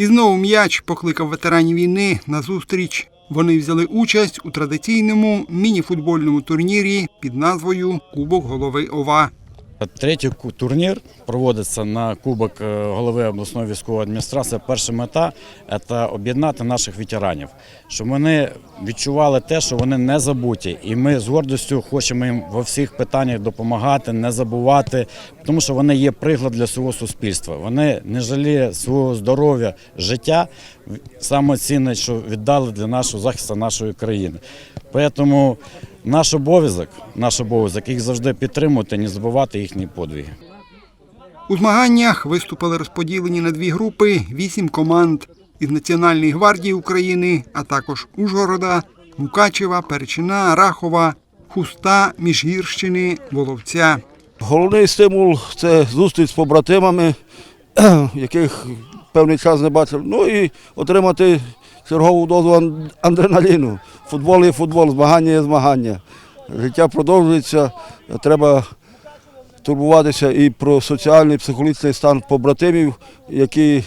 І знову м'яч покликав ветеранів війни на зустріч. Вони взяли участь у традиційному мініфутбольному турнірі під назвою Кубок голови ОВА. Третій турнір проводиться на Кубок е, голови обласної військової адміністрації. Перша мета це об'єднати наших ветеранів, щоб вони відчували те, що вони не забуті. І ми з гордістю хочемо їм во всіх питаннях допомагати, не забувати, тому що вони є приклад для всього суспільства. Вони не жаліє свого здоров'я, життя. Саме цінне, що віддали для нашого захисту нашої країни. Тому наш обов'язок, наш обов'язок їх завжди підтримувати, не забувати їхні подвиги. У змаганнях виступили розподілені на дві групи вісім команд із Національної гвардії України, а також Ужгорода, Мукачева, Перечина, Рахова, Хуста, Міжгірщини, Воловця. Головний стимул це зустріч з побратимами, яких певний час не бачив. Ну і отримати чергову дозу адреналіну. Футбол є футбол, змагання є змагання. Життя продовжується, треба турбуватися і про соціальний, психологічний стан побратимів, які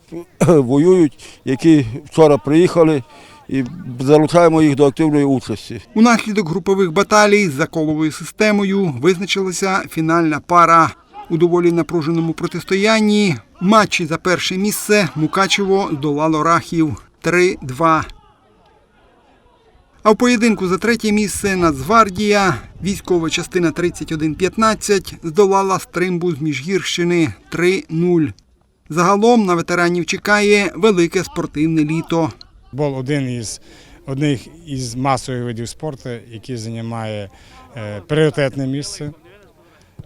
воюють, які вчора приїхали, і залучаємо їх до активної участі. Унаслідок групових баталій за коловою системою визначилася фінальна пара. У доволі напруженому протистоянні матчі за перше місце Мукачево здолало Рахів 3-2. А в поєдинку за третє місце Нацгвардія, військова частина 3115, здолала стримбу з Міжгірщини 3-0. Загалом на ветеранів чекає велике спортивне літо. Футбол один із одних із масових видів спорту, який займає е, пріоритетне місце.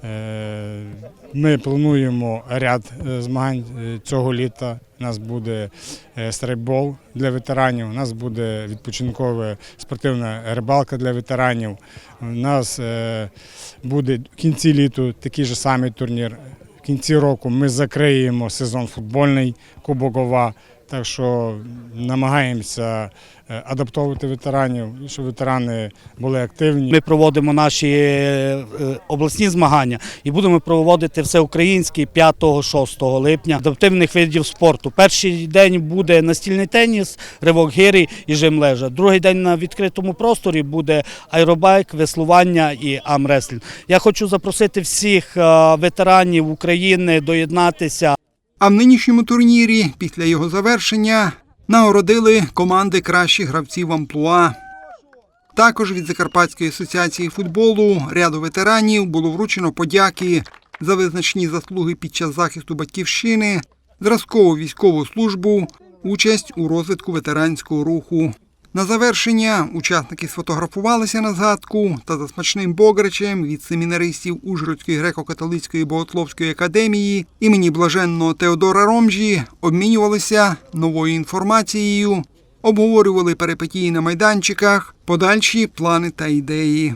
Е, Ми плануємо ряд е, змагань е, цього літа. У нас буде е, для ветеранів, у нас буде відпочинкова спортивна рибалка для ветеранів. У нас буде в кінці літу такий же самий турнір. В кінці року ми закриємо сезон футбольний Кубок ОВА. Так що намагаємося е, адаптовувати ветеранів, щоб ветерани були активні. Ми проводимо наші е, обласні змагання і будемо проводити всеукраїнські 5-6 липня адаптивних видів спорту. Перший день буде настільний теніс, ривок гирі і жим лежа. Другий день на відкритому просторі буде аеробайк, веслування і амреслінг. Я хочу запросити всіх е, ветеранів України доєднатися. А в нинішньому турнірі, після його завершення, нагородили команди кращих гравців амплуа. Також від Закарпатської асоціації футболу ряду ветеранів було вручено подяки за визначні заслуги під час захисту батьківщини, зразкову військову службу, участь у розвитку ветеранського руху. На завершення учасники сфотографувалися на згадку та за смачним бограчем від семінаристів Ужгородської греко-католицької богословської академії імені блаженного Теодора Ромжі обмінювалися новою інформацією, обговорювали перипетії на майданчиках, подальші плани та ідеї.